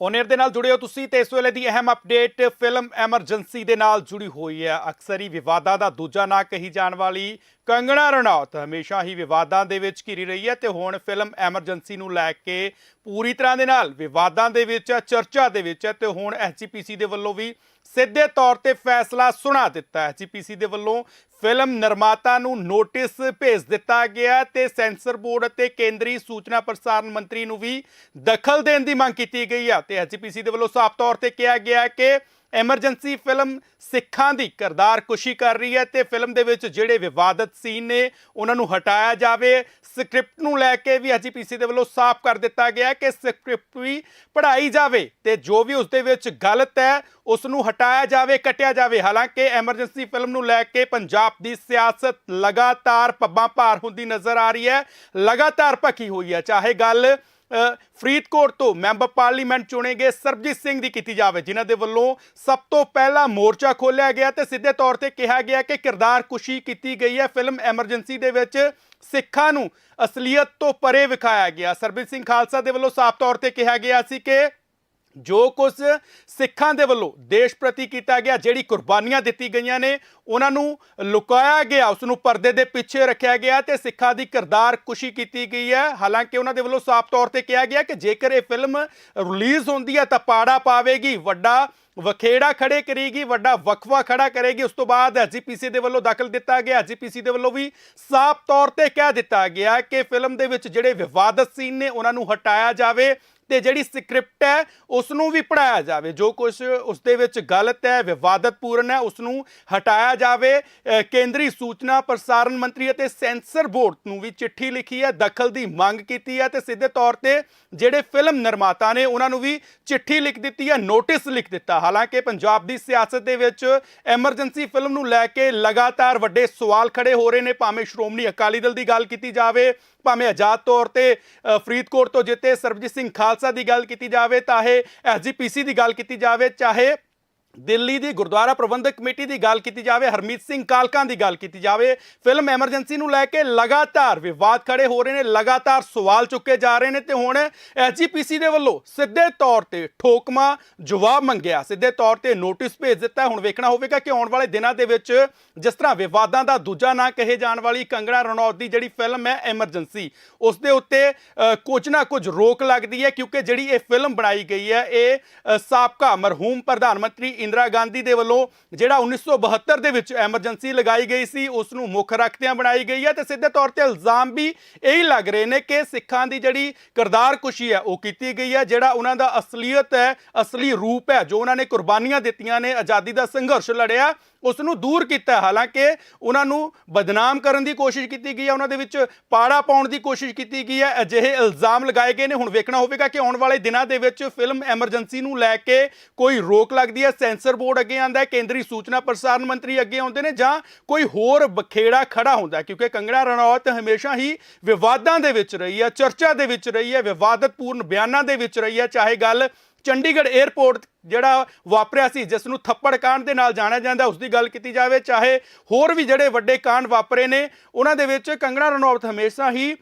Owner ਦੇ ਨਾਲ ਜੁੜੇ ਹੋ ਤੁਸੀਂ ਤੇ ਇਸ ਵੇਲੇ ਦੀ ਅਹਿਮ ਅਪਡੇਟ ਫਿਲਮ ਐਮਰਜੈਂਸੀ ਦੇ ਨਾਲ ਜੁੜੀ ਹੋਈ ਹੈ। ਅਕਸਰ ਹੀ ਵਿਵਾਦਾਂ ਦਾ ਦੂਜਾ ਨਾਂ ਕਹੀ ਜਾਣ ਵਾਲੀ ਕੰਗਣਾ ਰਣੌਤ ਹਮੇਸ਼ਾ ਹੀ ਵਿਵਾਦਾਂ ਦੇ ਵਿੱਚ ਘਿਰੀ ਰਹੀ ਹੈ ਤੇ ਹੁਣ ਫਿਲਮ ਐਮਰਜੈਂਸੀ ਨੂੰ ਲੈ ਕੇ ਪੂਰੀ ਤਰ੍ਹਾਂ ਦੇ ਨਾਲ ਵਿਵਾਦਾਂ ਦੇ ਵਿੱਚ ਹੈ, ਚਰਚਾ ਦੇ ਵਿੱਚ ਹੈ ਤੇ ਹੁਣ ਐਚਪੀਸੀ ਦੇ ਵੱਲੋਂ ਵੀ ਸਿੱਧੇ ਤੌਰ ਤੇ ਫੈਸਲਾ ਸੁਣਾ ਦਿੱਤਾ ਹੈ। ਐਚਪੀਸੀ ਦੇ ਵੱਲੋਂ ਫਿਲਮ ਨਿਰਮਾਤਾ ਨੂੰ ਨੋਟਿਸ ਭੇਜ ਦਿੱਤਾ ਗਿਆ ਤੇ ਸੈਂਸਰ ਬੋਰਡ ਅਤੇ ਕੇਂਦਰੀ ਸੂਚਨਾ ਪ੍ਰਸਾਰਣ ਮੰਤਰੀ ਨੂੰ ਵੀ ਦਖਲ ਦੇਣ ਦੀ ਮੰਗ ਕੀਤੀ ਗਈ ਹੈ। ਤੇ ਐਚਪੀਸੀ ਦੇ ਵੱਲੋਂ ਸਾਫ਼ ਤੌਰ ਤੇ ਕਿਹਾ ਗਿਆ ਕਿ ਐਮਰਜੈਂਸੀ ਫਿਲਮ ਸਿੱਖਾਂ ਦੀ ਕਿਰਦਾਰ ਕੁਸ਼ੀ ਕਰ ਰਹੀ ਹੈ ਤੇ ਫਿਲਮ ਦੇ ਵਿੱਚ ਜਿਹੜੇ ਵਿਵਾਦਤ ਸੀਨ ਨੇ, ਉਹਨਾਂ ਨੂੰ ਹਟਾਇਆ ਜਾਵੇ। ਸਕ੍ਰਿਪਟ ਨੂੰ ਲੈ ਕੇ ਵੀ ਐਚਪੀਸੀ ਦੇ ਵੱਲੋਂ ਸਾਫ਼ ਕਰ ਦਿੱਤਾ ਗਿਆ ਕਿ ਸਕ੍ਰਿਪਟ ਵੀ ਪੜ੍ਹਾਈ ਜਾਵੇ ਤੇ ਜੋ ਵੀ ਉਸ ਦੇ ਵਿੱਚ ਗਲਤ ਹੈ ਉਸ ਨੂੰ ਹਟਾਇਆ ਜਾਵੇ, ਕੱਟਿਆ ਜਾਵੇ। ਹਾਲਾਂਕਿ ਐਮਰਜੈਂਸੀ ਫਿਲਮ ਨੂੰ ਲੈ ਕੇ ਪੰਜਾਬ ਦੀ ਸਿਆਸਤ ਲਗਾਤਾਰ ਪੱਬਾਂ ਭਾਰ ਹੁੰਦੀ ਨਜ਼ਰ ਆ ਰਹੀ ਹੈ, ਲਗਾਤਾਰ ਭਖੀ ਹੋਈ ਹੈ। ਚਾਹੇ ਗੱਲ ਫਰੀਦਕੋਟ ਤੋਂ ਮੈਂਬਰ ਪਾਰਲੀਮੈਂਟ ਚੁਣੇ ਗਏ ਸਰਬਜੀਤ ਸਿੰਘ ਦੀ ਕੀਤੀ ਜਾਵੇ, ਜਿਨ੍ਹਾਂ ਦੇ ਵੱਲੋਂ ਸਭ ਤੋਂ ਪਹਿਲਾ ਮੋਰਚਾ ਖੋਲ੍ਹਿਆ ਗਿਆ ਤੇ ਸਿੱਧੇ ਤੌਰ ਤੇ ਕਿਹਾ ਗਿਆ ਕਿ ਕਿਰਦਾਰ ਕੁਸ਼ੀ ਕੀਤੀ ਗਈ ਹੈ। ਫਿਲਮ ਐਮਰਜੈਂਸੀ ਦੇ ਵਿੱਚ ਸਿੱਖਾਂ ਨੂੰ ਅਸਲੀਅਤ ਤੋਂ ਪਰੇ ਵਿਖਾਇਆ ਗਿਆ। ਸਰਬਜੀਤ ਸਿੰਘ ਖਾਲਸਾ ਦੇ ਵੱਲੋਂ ਸਾਫ਼ ਤੌਰ ਤੇ ਕਿਹਾ ਗਿਆ ਸੀ ਕਿ ਜੋ ਕੁਝ ਸਿੱਖਾਂ ਦੇ ਵੱਲੋਂ ਦੇਸ਼ ਪ੍ਰਤੀ ਕੀਤਾ ਗਿਆ, ਜਿਹੜੀ ਕੁਰਬਾਨੀਆਂ ਦਿੱਤੀ ਗਈਆਂ ਨੇ, ਉਹਨਾਂ ਨੂੰ ਲੁਕਾਇਆ ਗਿਆ ਉਸ ਨੂੰ ਪਰਦੇ ਦੇ ਪਿੱਛੇ ਰੱਖਿਆ ਗਿਆ ਤੇ ਸਿੱਖਾਂ ਦੀ ਕਿਰਦਾਰ ਕੁਸ਼ੀ ਕੀਤੀ ਗਈ ਹੈ। ਹਾਲਾਂਕਿ ਉਹਨਾਂ ਦੇ ਵੱਲੋਂ ਸਾਫ਼ ਤੌਰ ਤੇ ਕਿਹਾ ਗਿਆ ਕਿ ਜੇਕਰ ਇਹ ਫਿਲਮ ਰਿਲੀਜ਼ ਹੁੰਦੀ ਹੈ ਤਾਂ ਪਾੜਾ ਪਾਵੇਗੀ, ਵੱਡਾ ਵਖੇੜਾ ਖੜੇ ਕਰੇਗੀ, ਵੱਡਾ ਵਕਫਾ ਖੜਾ ਕਰੇਗੀ। ਉਸ ਤੋਂ ਬਾਅਦ ਐਜੀਪੀਸੀ ਦੇ ਵੱਲੋਂ ਦਾਖਲ ਦਿੱਤਾ ਗਿਆ। ਐਜੀਪੀਸੀ ਦੇ ਵੱਲੋਂ ਵੀ ਸਾਫ਼ ਤੌਰ ਤੇ ਕਹਿ ਦਿੱਤਾ ਗਿਆ ਕਿ ਫਿਲਮ ਦੇ ਵਿੱਚ ਜਿਹੜੇ ਵਿਵਾਦਤ ਸੀਨ ਨੇ, ਉਹਨਾਂ ਨੂੰ ਹਟਾਇਆ ਜਾਵੇ। ਤੇ ਜਿਹੜੀ ਸਕ੍ਰਿਪਟ ਹੈ ਉਸ ਨੂੰ ਵੀ ਪੜਾਇਆ ਜਾਵੇ। ਜੋ ਕੁਝ ਉਸ ਦੇ ਵਿੱਚ ਗਲਤ ਹੈ, ਵਿਵਾਦਤਪੂਰਨ ਹੈ ਉਸ ਨੂੰ ਹਟਾਇਆ ਜਾਵੇ। ਕੇਂਦਰੀ ਸੂਚਨਾ ਪ੍ਰਸਾਰਣ ਮੰਤਰੀ ਅਤੇ ਸੈਂਸਰ ਬੋਰਡ ਨੂੰ ਵੀ ਚਿੱਠੀ ਲਿਖੀ ਹੈ, ਦਖਲ ਦੀ ਮੰਗ ਕੀਤੀ ਹੈ ਤੇ ਸਿੱਧੇ ਤੌਰ ਤੇ ਜਿਹੜੇ ਫਿਲਮ ਨਿਰਮਾਤਾ ਨੇ, ਉਹਨਾਂ ਨੂੰ ਵੀ ਚਿੱਠੀ ਲਿਖ ਦਿੱਤੀ ਹੈ, ਨੋਟਿਸ ਲਿਖ ਦਿੱਤਾ। ਹਾਲਾਂਕਿ ਪੰਜਾਬ ਦੀ ਸਿਆਸਤ ਦੇ ਵਿੱਚ ਐਮਰਜੈਂਸੀ ਫਿਲਮ ਨੂੰ ਲੈ ਕੇ ਲਗਾਤਾਰ ਵੱਡੇ ਸਵਾਲ ਖੜੇ ਹੋ ਰਹੇ ਨੇ, ਭਾਵੇਂ ਸ਼੍ਰੋਮਣੀ ਅਕਾਲੀ ਦਲ ਦੀ ਗੱਲ ਕੀਤੀ ਜਾਵੇ ਭਾਵੇਂ ਆਜ਼ਾਦ ਤੌਰ ਤੇ ਫਰੀਦਕੋਟ ਤੋਂ ਜਿੱਤੇ ਸਰਬਜੀਤ ਸਿੰਘ ਖਾਲਸਾ ਦੀ ਗੱਲ ਕੀਤੀ ਜਾਵੇ ਚਾਹੇ ਐਸਜੀਪੀਸੀ ਦੀ ਗੱਲ ਕੀਤੀ ਜਾਵੇ, ਚਾਹੇ ਦਿੱਲੀ ਦੀ ਗੁਰਦੁਆਰਾ ਪ੍ਰਬੰਧਕ ਕਮੇਟੀ ਦੀ ਗੱਲ ਕੀਤੀ ਜਾਵੇ, ਹਰਮੀਤ ਸਿੰਘ ਕਾਲਕਾਂ ਦੀ ਗੱਲ ਕੀਤੀ ਜਾਵੇ, ਫਿਲਮ ਐਮਰਜੈਂਸੀ ਨੂੰ ਲੈ ਕੇ ਲਗਾਤਾਰ ਵਿਵਾਦ ਖੜੇ ਹੋ ਰਹੇ ਨੇ, ਲਗਾਤਾਰ ਸਵਾਲ ਚੁੱਕੇ ਜਾ ਰਹੇ ਨੇ ਤੇ ਹੁਣ ਐਸਜੀਪੀਸੀ ਦੇ ਵੱਲੋਂ ਸਿੱਧੇ ਤੌਰ ਤੇ ਠੋਕਮਾ ਜਵਾਬ ਮੰਗਿਆ। ਸਿੱਧੇ ਤੌਰ ਤੇ ਨੋਟਿਸ ਭੇਜ ਦਿੱਤਾ। ਹੁਣ ਵੇਖਣਾ ਹੋਵੇਗਾ ਕਿ ਆਉਣ ਵਾਲੇ ਦਿਨਾਂ ਦੇ ਵਿੱਚ ਜਿਸ ਤਰ੍ਹਾਂ ਵਿਵਾਦਾਂ ਦਾ ਦੂਜਾ ਨਾਂ ਕਹੇ ਜਾਣ ਵਾਲੀ ਕੰਗੜਾ ਰਣੌਤ ਦੀ ਜਿਹੜੀ ਫਿਲਮ ਹੈ ਐਮਰਜੈਂਸੀ, ਉਸ ਦੇ ਉੱਤੇ ਕੁਝ ਨਾ ਕੁਝ ਰੋਕ ਲੱਗਦੀ ਹੈ ਕਿਉਂਕਿ ਜਿਹੜੀ ਇਹ ਫਿਲਮ ਬਣਾਈ ਗਈ ਹੈ, ਇਹ ਸਾਬਕਾ ਮਰਹੂਮ ਪ੍ਰਧਾਨ ਮੰਤਰੀ ਇੰਦਰਾ ਗਾਂਧੀ ਦੇ ਵੱਲੋਂ ਜਿਹੜਾ 1972 ਦੇ ਵਿੱਚ ਐਮਰਜੈਂਸੀ ਲਗਾਈ ਗਈ ਸੀ, ਉਸ ਨੂੰ ਮੁੱਖ ਰੱਖਦਿਆਂ ਬਣਾਈ ਗਈ ਹੈ ਤੇ ਸਿੱਧੇ ਤੌਰ ਤੇ ਇਲਜ਼ਾਮ ਵੀ ਇਹੀ ਲੱਗ ਰਹੇ ਨੇ ਕਿ ਸਿੱਖਾਂ ਦੀ ਜਿਹੜੀ ਕਿਰਦਾਰ ਕੁਸ਼ੀ ਹੈ, ਉਹ ਕੀਤੀ ਗਈ ਹੈ, ਜਿਹੜਾ ਉਹਨਾਂ ਦਾ ਅਸਲੀਅਤ ਹੈ, ਅਸਲੀ ਰੂਪ ਹੈ, ਜੋ ਉਹਨਾਂ ਨੇ ਕੁਰਬਾਨੀਆਂ ਦਿੱਤੀਆਂ ਨੇ, ਆਜ਼ਾਦੀ ਦਾ ਸੰਘਰਸ਼ ਲੜਿਆ ਉਸ ਨੂੰ ਦੂਰ ਕੀਤਾ। ਹਾਲਾਂਕਿ ਉਹਨਾਂ ਨੂੰ ਬਦਨਾਮ ਕਰਨ ਦੀ ਕੋਸ਼ਿਸ਼ ਕੀਤੀ ਗਈ ਹੈ, ਉਹਨਾਂ ਦੇ ਵਿੱਚ ਪਾੜਾ ਪਾਉਣ ਦੀ ਕੋਸ਼ਿਸ਼ ਕੀਤੀ ਗਈ ਹੈ। ਅਜਿਹੇ ਇਲਜ਼ਾਮ ਲਗਾਏ ਗਏ ਨੇ। ਹੁਣ ਵੇਖਣਾ ਹੋਵੇਗਾ ਕਿ ਆਉਣ ਵਾਲੇ ਦਿਨਾਂ ਦੇ ਵਿੱਚ ਫਿਲਮ ਐਮਰਜੈਂਸੀ ਨੂੰ ਲੈ ਕੇ ਕੋਈ ਰੋਕ ਲੱਗਦੀ ਹੈ। ਸੈਂਸਰ ਬੋਰਡ ਅੱਗੇ ਆਂਦਾ ਹੈ, ਕੇਂਦਰੀ ਸੂਚਨਾ ਪ੍ਰਸਾਰਣ ਮੰਤਰੀ ਅੱਗੇ ਆਉਂਦੇ ਨੇ ਜਾਂ ਕੋਈ ਹੋਰ ਬਖੇੜਾ ਖੜਾ ਹੁੰਦਾ ਕਿਉਂਕਿ ਕੰਗਣਾ ਰਣੌਤ ਹਮੇਸ਼ਾ ਹੀ ਵਿਵਾਦਾਂ ਦੇ ਵਿੱਚ ਰਹੀ ਹੈ, ਚਰਚਾ ਦੇ ਵਿੱਚ ਰਹੀ ਹੈ, ਵਿਵਾਦਤਪੂਰਨ ਬਿਆਨਾਂ ਦੇ ਵਿੱਚ ਰਹੀ ਹੈ। ਚਾਹੇ ਗੱਲ ਚੰਡੀਗੜ੍ਹ 에ਅਰਪੋਰਟ ਜਿਹੜਾ ਵਾਪਰਿਆ ਸੀ ਜਿਸ ਨੂੰ ਥੱਪੜ ਕਾਂਡ ਦੇ ਨਾਲ ਜਾਣਿਆ ਜਾਂਦਾ ਉਸ ਦੀ ਗੱਲ ਕੀਤੀ ਜਾਵੇ, ਚਾਹੇ ਹੋਰ ਵੀ ਜਿਹੜੇ ਵੱਡੇ ਕਾਂਡ ਵਾਪਰੇ ਨੇ, ਉਹਨਾਂ ਦੇ ਵਿੱਚ ਕੰਗਣਾ ਰਣੌਤ ਹਮੇਸ਼ਾ ਹੀ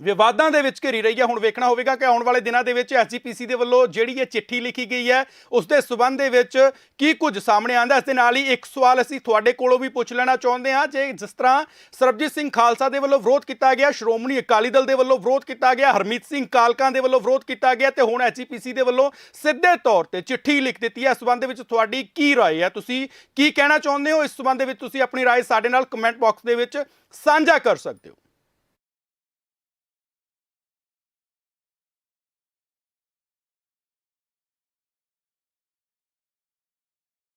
ਵਿਵਾਦਾਂ ਦੇ ਵਿੱਚ ਘਿਰੀ ਰਹੀ ਹੈ ਹੁਣ ਵੇਖਣਾ ਹੋਵੇਗਾ ਕਿ ਆਉਣ ਵਾਲੇ ਦਿਨਾਂ ਦੇ ਵਿੱਚ ਐਸਜੀਪੀਸੀ ਦੇ ਵੱਲੋਂ ਜਿਹੜੀ ਇਹ ਚਿੱਠੀ ਲਿਖੀ ਗਈ ਹੈ ਉਸ ਦੇ ਸਬੰਧ ਦੇ ਵਿੱਚ ਕੀ ਕੁਝ ਸਾਹਮਣੇ ਆਂਦਾ ਇਸ ਦੇ ਨਾਲ ਹੀ ਇੱਕ ਸਵਾਲ ਅਸੀਂ ਤੁਹਾਡੇ ਕੋਲੋਂ ਵੀ ਪੁੱਛ ਲੈਣਾ ਚਾਹੁੰਦੇ ਹਾਂ ਜੇ ਜਿਸ ਤਰ੍ਹਾਂ ਸਰਬਜੀਤ ਸਿੰਘ ਖਾਲਸਾ ਦੇ ਵੱਲੋਂ ਵਿਰੋਧ ਕੀਤਾ ਗਿਆ ਸ਼੍ਰੋਮਣੀ ਅਕਾਲੀ ਦਲ ਦੇ ਵੱਲੋਂ ਵਿਰੋਧ ਕੀਤਾ ਗਿਆ ਹਰਮੀਤ ਸਿੰਘ ਕਾਲਕਾਂ ਦੇ ਵੱਲੋਂ ਵਿਰੋਧ ਕੀਤਾ ਗਿਆ ਤੇ ਹੁਣ ਐਸਜੀਪੀਸੀ ਦੇ ਵੱਲੋਂ ਸਿੱਧੇ ਤੌਰ ਤੇ ਚਿੱਠੀ ਲਿਖ ਦਿੱਤੀ ਹੈ ਇਸ ਸਬੰਧ ਦੇ ਵਿੱਚ ਤੁਹਾਡੀ ਕੀ رائے ਹੈ ਤੁਸੀਂ ਕੀ ਕਹਿਣਾ ਚਾਹੁੰਦੇ ਹੋ ਇਸ ਸਬੰਧ ਦੇ ਵਿੱਚ ਤੁਸੀਂ ਆਪਣੀ رائے ਸਾਡੇ ਨਾਲ ਕਮੈਂਟ ਬਾਕਸ ਦੇ ਵਿੱਚ ਸਾਂਝਾ ਕਰ ਸਕਦੇ ਹੋ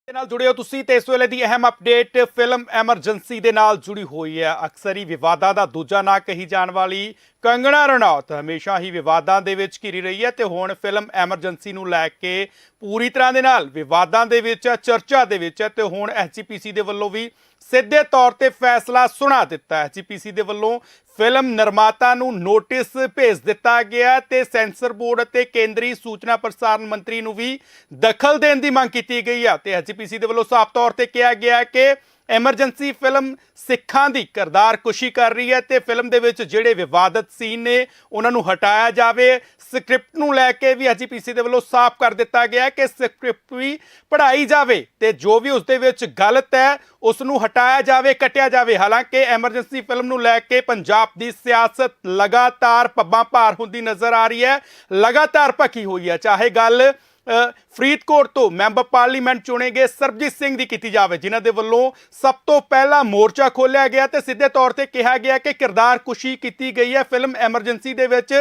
ਦੇ ਨਾਲ ਜੁੜੇ ਹੋ ਤੁਸੀਂ ਤੇ ਇਸ ਵੇਲੇ ਦੀ ਅਹਿਮ ਅਪਡੇਟ ਫਿਲਮ ਐਮਰਜੈਂਸੀ ਦੇ ਨਾਲ ਜੁੜੀ ਹੋਈ ਹੈ। ਅਕਸਰ ਹੀ ਵਿਵਾਦਾਂ ਦਾ ਦੂਜਾ ਨਾਂ ਕਹੀ ਜਾਣ ਵਾਲੀ ਕੰਗਣਾ ਰਣੌਤ ਹਮੇਸ਼ਾ ਹੀ ਵਿਵਾਦਾਂ ਦੇ ਵਿੱਚ ਘਿਰੀ ਰਹੀ ਹੈ ਤੇ ਹੁਣ ਫਿਲਮ ਐਮਰਜੈਂਸੀ ਨੂੰ ਲੈ ਕੇ ਪੂਰੀ ਤਰ੍ਹਾਂ ਦੇ ਨਾਲ ਵਿਵਾਦਾਂ ਦੇ ਵਿੱਚ ਹੈ, ਚਰਚਾ ਦੇ ਵਿੱਚ ਹੈ ਤੇ ਹੁਣ ਐਚਪੀਸੀ ਦੇ ਵੱਲੋਂ ਵੀ ਸਿੱਧੇ ਤੌਰ ਤੇ ਫੈਸਲਾ ਸੁਣਾ ਦਿੱਤਾ। ਐਚਪੀਸੀ ਦੇ ਵੱਲੋਂ ਫਿਲਮ ਨਿਰਮਾਤਾ ਨੂੰ ਨੋਟਿਸ ਭੇਜ ਦਿੱਤਾ ਗਿਆ ਤੇ ਸੈਂਸਰ ਬੋਰਡ ਅਤੇ ਕੇਂਦਰੀ ਸੂਚਨਾ ਪ੍ਰਸਾਰਣ ਮੰਤਰੀ ਨੂੰ ਵੀ ਦਖਲ ਦੇਣ ਦੀ ਮੰਗ ਕੀਤੀ ਗਈ ਹੈ। ਤੇ ਐਚਪੀਸੀ ਦੇ ਵੱਲੋਂ ਸਾਫ਼ ਤੌਰ ਤੇ ਕਿਹਾ ਗਿਆ ਕਿ ਐਮਰਜੈਂਸੀ ਫਿਲਮ ਸਿੱਖਾਂ ਦੀ ਕਿਰਦਾਰ ਕੁਸ਼ੀ ਕਰ ਰਹੀ ਹੈ ਤੇ ਫਿਲਮ ਦੇ ਵਿੱਚ ਜਿਹੜੇ ਵਿਵਾਦਤ ਸੀਨ ਨੇ, ਉਹਨਾਂ ਨੂੰ ਹਟਾਇਆ ਜਾਵੇ। ਸਕ੍ਰਿਪਟ ਨੂੰ ਲੈ ਕੇ ਵੀ ਐਜੀਪੀਸੀ ਦੇ ਵੱਲੋਂ ਸਾਫ਼ ਕਰ ਦਿੱਤਾ ਗਿਆ ਕਿ ਸਕ੍ਰਿਪਟ ਵੀ ਪੜ੍ਹਾਈ ਜਾਵੇ ਤੇ ਜੋ ਵੀ ਉਸ ਦੇ ਵਿੱਚ ਗਲਤ ਹੈ, ਉਸ ਨੂੰ ਹਟਾਇਆ ਜਾਵੇ, ਕੱਟਿਆ ਜਾਵੇ। ਹਾਲਾਂਕਿ ਐਮਰਜੈਂਸੀ ਫਿਲਮ ਨੂੰ ਲੈ ਕੇ ਪੰਜਾਬ ਦੀ ਸਿਆਸਤ ਲਗਾਤਾਰ ਪੱਬਾਂ ਭਾਰ ਹੁੰਦੀ ਨਜ਼ਰ ਆ ਰਹੀ ਹੈ। ਲਗਾਤਾਰ ਭਖੀ ਹੋਈ ਹੈ। ਚਾਹੇ ਗੱਲ ਫਰੀਦਕੋਟ ਤੋਂ ਮੈਂਬਰ ਪਾਰਲੀਮੈਂਟ ਚੁਣੇ ਗਏ ਸਰਬਜੀਤ ਸਿੰਘ ਦੀ ਕੀਤੀ ਜਾਵੇ, ਜਿਨ੍ਹਾਂ ਦੇ ਵੱਲੋਂ ਸਭ ਤੋਂ ਪਹਿਲਾ ਮੋਰਚਾ ਖੋਲ੍ਹਿਆ ਗਿਆ ਤੇ ਸਿੱਧੇ ਤੌਰ ਤੇ ਕਿਹਾ ਗਿਆ ਕਿ ਕਿਰਦਾਰ ਕੁਸ਼ੀ ਕੀਤੀ ਗਈ ਹੈ। ਫਿਲਮ ਐਮਰਜੈਂਸੀ ਦੇ ਵਿੱਚ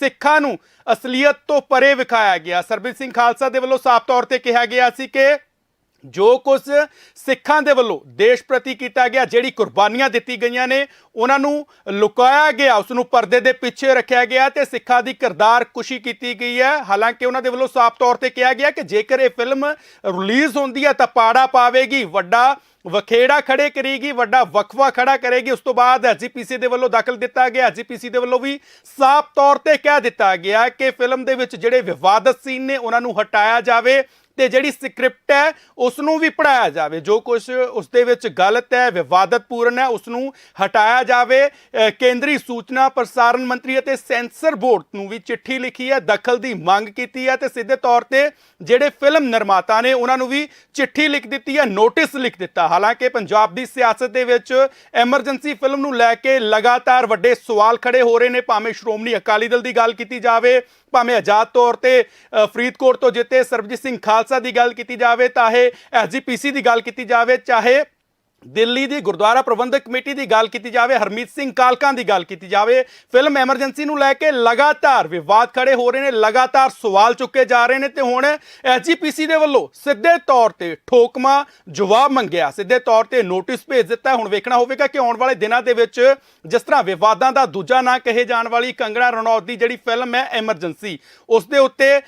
ਸਿੱਖਾਂ ਨੂੰ ਅਸਲੀਅਤ ਤੋਂ ਪਰੇ ਵਿਖਾਇਆ ਗਿਆ। ਸਰਬਜੀਤ ਸਿੰਘ ਖਾਲਸਾ ਦੇ ਵੱਲੋਂ ਸਾਫ਼ ਤੌਰ ਤੇ ਕਿਹਾ ਗਿਆ ਸੀ ਕਿ ਜੋ ਕੁਝ ਸਿੱਖਾਂ ਦੇ ਵੱਲੋਂ ਦੇਸ਼ ਪ੍ਰਤੀ ਕੀਤਾ ਗਿਆ, ਜਿਹੜੀ ਕੁਰਬਾਨੀਆਂ ਦਿੱਤੀ ਗਈਆਂ ਨੇ, ਉਹਨਾਂ ਨੂੰ ਲੁਕਾਇਆ ਗਿਆ ਉਸ ਨੂੰ ਪਰਦੇ ਦੇ ਪਿੱਛੇ ਰੱਖਿਆ ਗਿਆ ਤੇ ਸਿੱਖਾਂ ਦੀ ਕਿਰਦਾਰ ਕੁਸ਼ੀ ਕੀਤੀ ਗਈ ਹੈ। ਹਾਲਾਂਕਿ ਉਹਨਾਂ ਦੇ ਵੱਲੋਂ ਸਾਫ਼ ਤੌਰ ਤੇ ਕਿਹਾ ਗਿਆ ਕਿ ਜੇਕਰ ਇਹ ਫਿਲਮ ਰਿਲੀਜ਼ ਹੁੰਦੀ ਹੈ ਤਾਂ ਪਾੜਾ ਪਾਵੇਗੀ, ਵੱਡਾ ਵਖੇੜਾ ਖੜੇ ਕਰੇਗੀ, ਵੱਡਾ ਵਕਫਾ ਖੜਾ ਕਰੇਗੀ। ਉਸ ਤੋਂ ਬਾਅਦ ਐਜੀਪੀਸੀ ਦੇ ਵੱਲੋਂ ਦਾਖਲ ਦਿੱਤਾ ਗਿਆ। ਐਜੀਪੀਸੀ ਦੇ ਵੱਲੋਂ ਵੀ ਸਾਫ਼ ਤੌਰ ਤੇ ਕਹਿ ਦਿੱਤਾ ਗਿਆ ਕਿ ਫਿਲਮ ਦੇ ਵਿੱਚ ਜਿਹੜੇ ਵਿਵਾਦਤ ਸੀਨ ਨੇ, ਉਹਨਾਂ ਨੂੰ ਹਟਾਇਆ ਜਾਵੇ। ਤੇ ਜਿਹੜੀ ਸਕ੍ਰਿਪਟ ਹੈ ਉਸ ਨੂੰ ਵੀ ਪੜਾਇਆ ਜਾਵੇ। ਜੋ ਕੁਝ ਉਸ ਦੇ ਵਿੱਚ ਗਲਤ ਹੈ ਵਿਵਾਦਤਪੂਰਨ ਹੈ ਉਸ ਨੂੰ ਹਟਾਇਆ ਜਾਵੇ। ਕੇਂਦਰੀ ਸੂਚਨਾ ਪ੍ਰਸਾਰਣ ਮੰਤਰੀ ਅਤੇ ਸੈਂਸਰ ਬੋਰਡ ਨੂੰ ਵੀ ਚਿੱਠੀ ਲਿਖੀ ਹੈ, ਦਖਲ ਦੀ ਮੰਗ ਕੀਤੀ ਹੈ ਤੇ ਸਿੱਧੇ ਤੌਰ ਤੇ ਜਿਹੜੇ ਫਿਲਮ ਨਿਰਮਾਤਾ ਨੇ, ਉਹਨਾਂ ਨੂੰ ਵੀ ਚਿੱਠੀ ਲਿਖ ਦਿੱਤੀ ਹੈ, ਨੋਟਿਸ ਲਿਖ ਦਿੱਤਾ। ਹਾਲਾਂਕਿ ਪੰਜਾਬ ਦੀ ਸਿਆਸਤ ਦੇ ਵਿੱਚ ਐਮਰਜੈਂਸੀ ਫਿਲਮ ਨੂੰ ਲੈ ਕੇ ਲਗਾਤਾਰ ਵੱਡੇ ਸਵਾਲ ਖੜੇ ਹੋ ਰਹੇ ਨੇ। ਭਾਵੇਂ ਸ਼੍ਰੋਮਣੀ ਅਕਾਲੀ ਦਲ ਦੀ ਗੱਲ ਕੀਤੀ ਜਾਵੇ, ਭਾਵੇਂ ਆਜ਼ਾਦ ਤੌਰ ਤੇ ਫਰੀਦਕੋਟ ਤੋਂ ਜਿੱਤੇ ਸਰਬਜੀਤ ਸਿੰਘ ਖਾਲਸਾ ਦੀ ਗੱਲ ਕੀਤੀ ਜਾਵੇ ਚਾਹੇ ਐਸਜੀਪੀਸੀ ਦੀ ਗੱਲ ਕੀਤੀ ਜਾਵੇ ਚਾਹੇ ਦਿੱਲੀ ਦੀ ਗੁਰਦੁਆਰਾ ਪ੍ਰਬੰਧਕ ਕਮੇਟੀ ਦੀ ਗੱਲ ਕੀਤੀ ਜਾਵੇ, ਹਰਮੀਤ ਸਿੰਘ ਕਾਲਕਾਂ ਦੀ ਗੱਲ ਕੀਤੀ ਜਾਵੇ, ਫਿਲਮ ਐਮਰਜੈਂਸੀ ਨੂੰ ਲੈ ਕੇ ਲਗਾਤਾਰ ਵਿਵਾਦ ਖੜੇ ਹੋ ਰਹੇ ਨੇ, ਲਗਾਤਾਰ ਸਵਾਲ ਚੁੱਕੇ ਜਾ ਰਹੇ ਨੇ ਤੇ ਹੁਣ ਐਸਜੀਪੀਸੀ ਦੇ ਵੱਲੋਂ ਸਿੱਧੇ ਤੌਰ ਤੇ ਠੋਕਮਾ ਜਵਾਬ ਮੰਗਿਆ। ਸਿੱਧੇ ਤੌਰ ਤੇ ਨੋਟਿਸ ਭੇਜ ਦਿੱਤਾ। ਹੁਣ ਵੇਖਣਾ ਹੋਵੇਗਾ ਕਿ ਆਉਣ ਵਾਲੇ ਦਿਨਾਂ ਦੇ ਵਿੱਚ ਜਿਸ ਤਰ੍ਹਾਂ ਵਿਵਾਦਾਂ ਦਾ ਦੂਜਾ ਨਾਂ ਕਹੇ ਜਾਣ ਵਾਲੀ ਕੰਗਣਾ ਰਣੌਤ ਦੀ ਜਿਹੜੀ ਫਿਲਮ ਹੈ ਐਮਰਜੈਂਸੀ, ਉਸ ਦੇ ਉੱਤੇ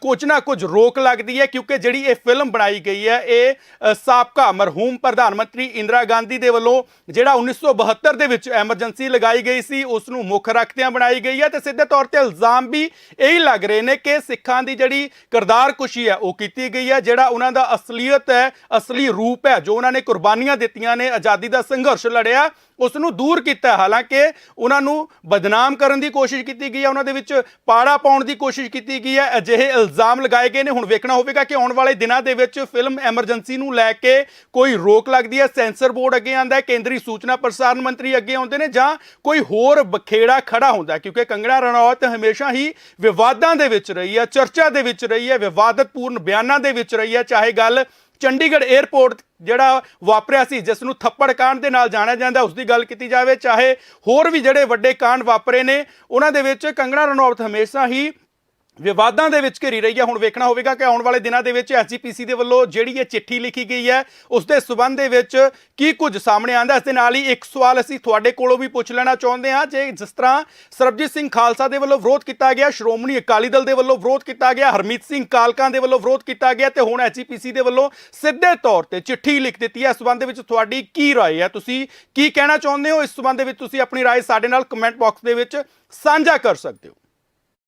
ਕੁਝ ਨਾ ਕੁਝ ਰੋਕ ਲੱਗਦੀ ਹੈ ਕਿਉਂਕਿ ਜਿਹੜੀ ਇਹ ਫਿਲਮ ਬਣਾਈ ਗਈ ਹੈ, ਇਹ ਸਾਬਕਾ ਮਰਹੂਮ ਪ੍ਰਧਾਨ ਮੰਤਰੀ ਇੰਦਰਾ ਗਾਂਧੀ ਦੇ ਵੱਲੋਂ ਜਿਹੜਾ 1972 ਦੇ ਵਿੱਚ ਐਮਰਜੈਂਸੀ ਲਗਾਈ ਗਈ ਸੀ, ਉਸ ਨੂੰ ਮੁੱਖ ਰੱਖਦਿਆਂ ਬਣਾਈ ਗਈ ਹੈ ਤੇ ਸਿੱਧੇ ਤੌਰ ਤੇ ਇਲਜ਼ਾਮ ਵੀ ਇਹੀ ਲੱਗ ਰਹੇ ਨੇ ਕਿ ਸਿੱਖਾਂ ਦੀ ਜਿਹੜੀ ਕਿਰਦਾਰ ਕੁਸ਼ੀ ਹੈ, ਉਹ ਕੀਤੀ ਗਈ ਹੈ, ਜਿਹੜਾ ਉਹਨਾਂ ਦਾ ਅਸਲੀਅਤ ਹੈ, ਅਸਲੀ ਰੂਪ ਹੈ, ਜੋ ਉਹਨਾਂ ਨੇ ਕੁਰਬਾਨੀਆਂ ਦਿੱਤੀਆਂ ਨੇ, ਆਜ਼ਾਦੀ ਦਾ ਸੰਘਰਸ਼ ਲੜਿਆ ਉਸ ਨੂੰ ਦੂਰ ਕੀਤਾ। ਹਾਲਾਂਕਿ ਉਹਨਾਂ ਨੂੰ ਬਦਨਾਮ ਕਰਨ ਦੀ ਕੋਸ਼ਿਸ਼ ਕੀਤੀ ਗਈ ਹੈ, ਉਹਨਾਂ ਦੇ ਵਿੱਚ ਪਾੜਾ ਪਾਉਣ ਦੀ ਕੋਸ਼ਿਸ਼ ਕੀਤੀ ਗਈ ਹੈ। ਅਜਿਹੇ ਇਲਜ਼ਾਮ ਲਗਾਏ ਗਏ ਨੇ। ਹੁਣ ਵੇਖਣਾ ਹੋਵੇਗਾ ਕਿ ਆਉਣ ਵਾਲੇ ਦਿਨਾਂ ਦੇ ਵਿੱਚ ਫਿਲਮ ਐਮਰਜੈਂਸੀ ਨੂੰ ਲੈ ਕੇ ਕੋਈ ਰੋਕ ਲੱਗਦੀ ਹੈ। ਸੈਂਸਰ ਬੋਰਡ ਅੱਗੇ ਆਂਦਾ ਹੈ, ਕੇਂਦਰੀ ਸੂਚਨਾ ਪ੍ਰਸਾਰਣ ਮੰਤਰੀ ਅੱਗੇ ਆਉਂਦੇ ਨੇ ਜਾਂ ਕੋਈ ਹੋਰ ਬਖੇੜਾ ਖੜਾ ਹੁੰਦਾ ਕਿਉਂਕਿ ਕੰਗਣਾ ਰਣੌਤ ਹਮੇਸ਼ਾ ਹੀ ਵਿਵਾਦਾਂ ਦੇ ਵਿੱਚ ਰਹੀ ਹੈ, ਚਰਚਾ ਦੇ ਵਿੱਚ ਰਹੀ ਹੈ, ਵਿਵਾਦਤਪੂਰਨ ਬਿਆਨਾਂ ਦੇ ਵਿੱਚ ਰਹੀ ਹੈ। ਚਾਹੇ ਗੱਲ ਚੰਡੀਗੜ੍ਹ 에ਅਰਪੋਰਟ ਜਿਹੜਾ ਵਾਪਰਿਆ ਸੀ ਜਿਸ ਨੂੰ ਥੱਪੜ ਕਾਂਡ ਦੇ ਨਾਲ ਜਾਣਿਆ ਜਾਂਦਾ ਉਸ ਦੀ ਗੱਲ ਕੀਤੀ ਜਾਵੇ, ਚਾਹੇ ਹੋਰ ਵੀ ਜਿਹੜੇ ਵੱਡੇ ਕਾਂਡ ਵਾਪਰੇ ਨੇ, ਉਹਨਾਂ ਦੇ ਵਿੱਚ ਕੰਗਣਾ ਰਣੌਤ ਹਮੇਸ਼ਾ ਹੀ ਵਿਵਾਦਾਂ ਦੇ ਵਿੱਚ ਘਿਰੀ ਰਹੀ ਹੈ ਹੁਣ ਵੇਖਣਾ ਹੋਵੇਗਾ ਕਿ ਆਉਣ ਵਾਲੇ ਦਿਨਾਂ ਦੇ ਵਿੱਚ ਐਸਜੀਪੀਸੀ ਦੇ ਵੱਲੋਂ ਜਿਹੜੀ ਇਹ ਚਿੱਠੀ ਲਿਖੀ ਗਈ ਹੈ ਉਸ ਦੇ ਸਬੰਧ ਦੇ ਵਿੱਚ ਕੀ ਕੁਝ ਸਾਹਮਣੇ ਆਂਦਾ ਇਸ ਦੇ ਨਾਲ ਹੀ ਇੱਕ ਸਵਾਲ ਅਸੀਂ ਤੁਹਾਡੇ ਕੋਲੋਂ ਵੀ ਪੁੱਛ ਲੈਣਾ ਚਾਹੁੰਦੇ ਹਾਂ ਜੇ ਜਿਸ ਤਰ੍ਹਾਂ ਸਰਬਜੀਤ ਸਿੰਘ ਖਾਲਸਾ ਦੇ ਵੱਲੋਂ ਵਿਰੋਧ ਕੀਤਾ ਗਿਆ ਸ਼੍ਰੋਮਣੀ ਅਕਾਲੀ ਦਲ ਦੇ ਵੱਲੋਂ ਵਿਰੋਧ ਕੀਤਾ ਗਿਆ ਹਰਮੀਤ ਸਿੰਘ ਕਾਲਕਾਂ ਦੇ ਵੱਲੋਂ ਵਿਰੋਧ ਕੀਤਾ ਗਿਆ ਤੇ ਹੁਣ ਐਸਜੀਪੀਸੀ ਦੇ ਵੱਲੋਂ ਸਿੱਧੇ ਤੌਰ ਤੇ ਚਿੱਠੀ ਲਿਖ ਦਿੱਤੀ ਹੈ ਇਸ ਸਬੰਧ ਦੇ ਵਿੱਚ ਤੁਹਾਡੀ ਕੀ رائے ਹੈ ਤੁਸੀਂ ਕੀ ਕਹਿਣਾ ਚਾਹੁੰਦੇ ਹੋ ਇਸ ਸਬੰਧ ਦੇ ਵਿੱਚ ਤੁਸੀਂ ਆਪਣੀ رائے ਸਾਡੇ ਨਾਲ ਕਮੈਂਟ ਬਾਕਸ ਦੇ ਵਿੱਚ ਸਾਂਝਾ ਕਰ ਸਕਦੇ ਹੋ